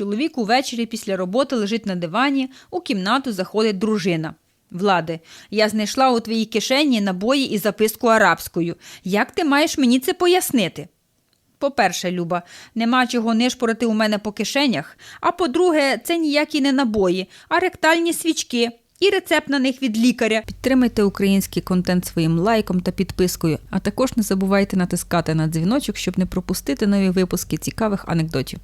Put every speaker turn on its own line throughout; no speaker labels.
Чоловік увечері після роботи лежить на дивані, у кімнату заходить дружина. Влади, я знайшла у твоїй кишені набої і записку арабською. Як ти маєш мені це пояснити? По-перше, Люба, нема чого нишпорити у мене по кишенях. А по-друге, це ніякі не набої, а ректальні свічки і рецепт на них від лікаря. Підтримайте український контент своїм лайком та підпискою, а також не забувайте натискати на дзвіночок, щоб не пропустити нові випуски цікавих анекдотів.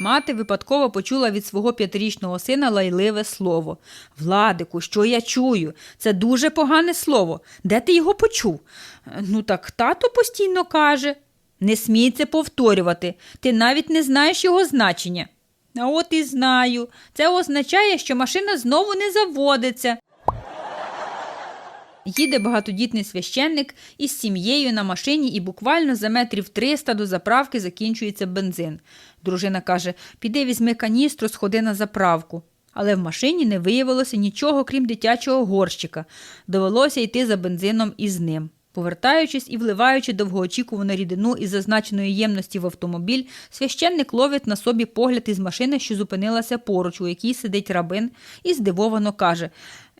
Мати випадково почула від свого п'ятирічного сина лайливе слово. Владику, що я чую? Це дуже погане слово. Де ти його почув? «Е, Ну так тато постійно каже. Не смій це повторювати. Ти навіть не знаєш його значення. А от і знаю. Це означає, що машина знову не заводиться. Їде багатодітний священник із сім'єю на машині і буквально за метрів 300 до заправки закінчується бензин. Дружина каже: піди візьми каністру, сходи на заправку. Але в машині не виявилося нічого, крім дитячого горщика. Довелося йти за бензином із ним. Повертаючись і вливаючи довгоочікувану рідину із зазначеної ємності в автомобіль, священник ловить на собі погляд із машини, що зупинилася поруч, у якій сидить рабин, і здивовано каже: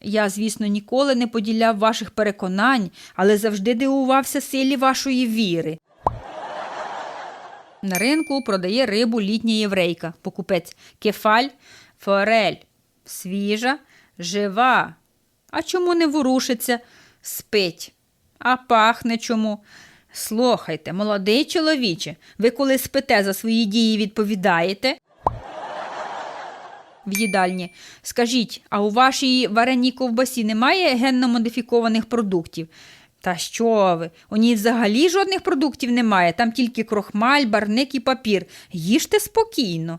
Я, звісно, ніколи не поділяв ваших переконань, але завжди дивувався силі вашої віри. На ринку продає рибу літня єврейка, покупець кефаль, форель, свіжа, жива. А чому не ворушиться? Спить. А пахне чому? Слухайте, молодий чоловіче, ви коли спите за свої дії відповідаєте? В їдальні. Скажіть, а у вашій вареній ковбасі немає генно модифікованих продуктів? Та що ви? У ній взагалі жодних продуктів немає, там тільки крохмаль, барник і папір. Їжте спокійно.